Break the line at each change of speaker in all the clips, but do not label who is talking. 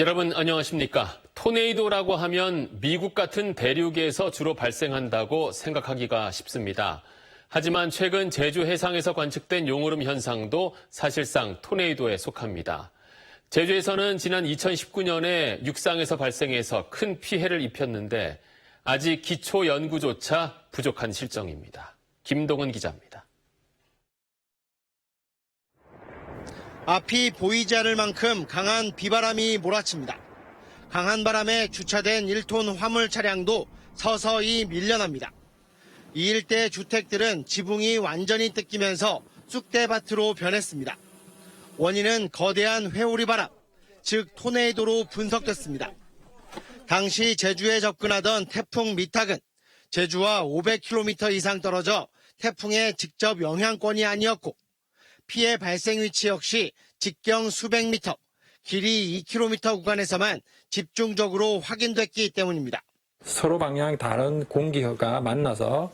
여러분 안녕하십니까? 토네이도라고 하면 미국 같은 대륙에서 주로 발생한다고 생각하기가 쉽습니다. 하지만 최근 제주 해상에서 관측된 용오름 현상도 사실상 토네이도에 속합니다. 제주에서는 지난 2019년에 육상에서 발생해서 큰 피해를 입혔는데 아직 기초 연구조차 부족한 실정입니다. 김동은 기자입니다.
앞이 보이지 않을 만큼 강한 비바람이 몰아칩니다. 강한 바람에 주차된 1톤 화물 차량도 서서히 밀려납니다. 이 일대 주택들은 지붕이 완전히 뜯기면서 쑥대밭으로 변했습니다. 원인은 거대한 회오리 바람, 즉 토네이도로 분석됐습니다. 당시 제주에 접근하던 태풍 미탁은 제주와 500km 이상 떨어져 태풍의 직접 영향권이 아니었고 피해 발생 위치 역시 직경 수백 미터, 길이 2km 구간에서만 집중적으로 확인됐기 때문입니다.
서로 방향이 다른 공기가 만나서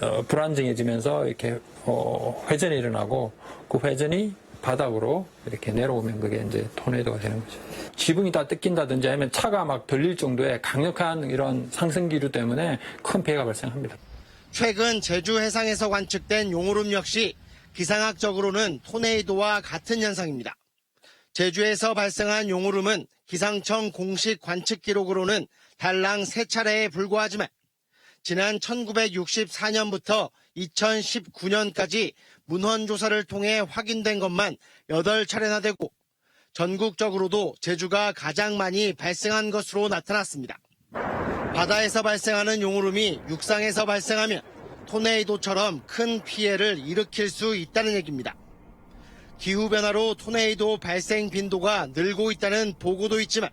어, 불안정해지면서 이렇게 어, 회전이 일어나고 그 회전이 바닥으로 이렇게 내려오면 그게 이제 토네이도가 되는 거죠. 지붕이 다 뜯긴다든지 아니면 차가 막 들릴 정도의 강력한 이런 상승 기류 때문에 큰 피해가 발생합니다.
최근 제주 해상에서 관측된 용오름 역시 기상학적으로는 토네이도와 같은 현상입니다. 제주에서 발생한 용오름은 기상청 공식 관측 기록으로는 달랑 세 차례에 불과하지만 지난 1964년부터 2019년까지 문헌 조사를 통해 확인된 것만 8차례나 되고 전국적으로도 제주가 가장 많이 발생한 것으로 나타났습니다. 바다에서 발생하는 용오름이 육상에서 발생하면 토네이도처럼 큰 피해를 일으킬 수 있다는 얘기입니다. 기후변화로 토네이도 발생 빈도가 늘고 있다는 보고도 있지만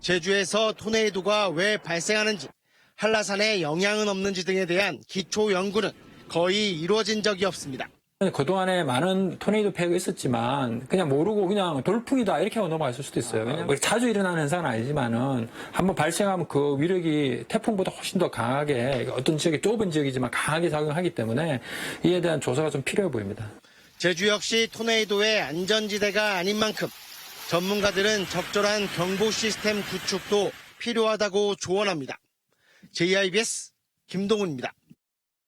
제주에서 토네이도가 왜 발생하는지 한라산에 영향은 없는지 등에 대한 기초 연구는 거의 이루어진 적이 없습니다.
그동안에 많은 토네이도 피해가 있었지만 그냥 모르고 그냥 돌풍이다 이렇게 하고 넘어갔을 수도 있어요. 왜냐면 뭐 자주 일어나는 현상은 아니지만은 한번 발생하면 그 위력이 태풍보다 훨씬 더 강하게 어떤 지역이 좁은 지역이지만 강하게 작용하기 때문에 이에 대한 조사가 좀 필요해 보입니다.
제주 역시 토네이도의 안전지대가 아닌 만큼 전문가들은 적절한 경보 시스템 구축도 필요하다고 조언합니다. JIBS 김동훈입니다.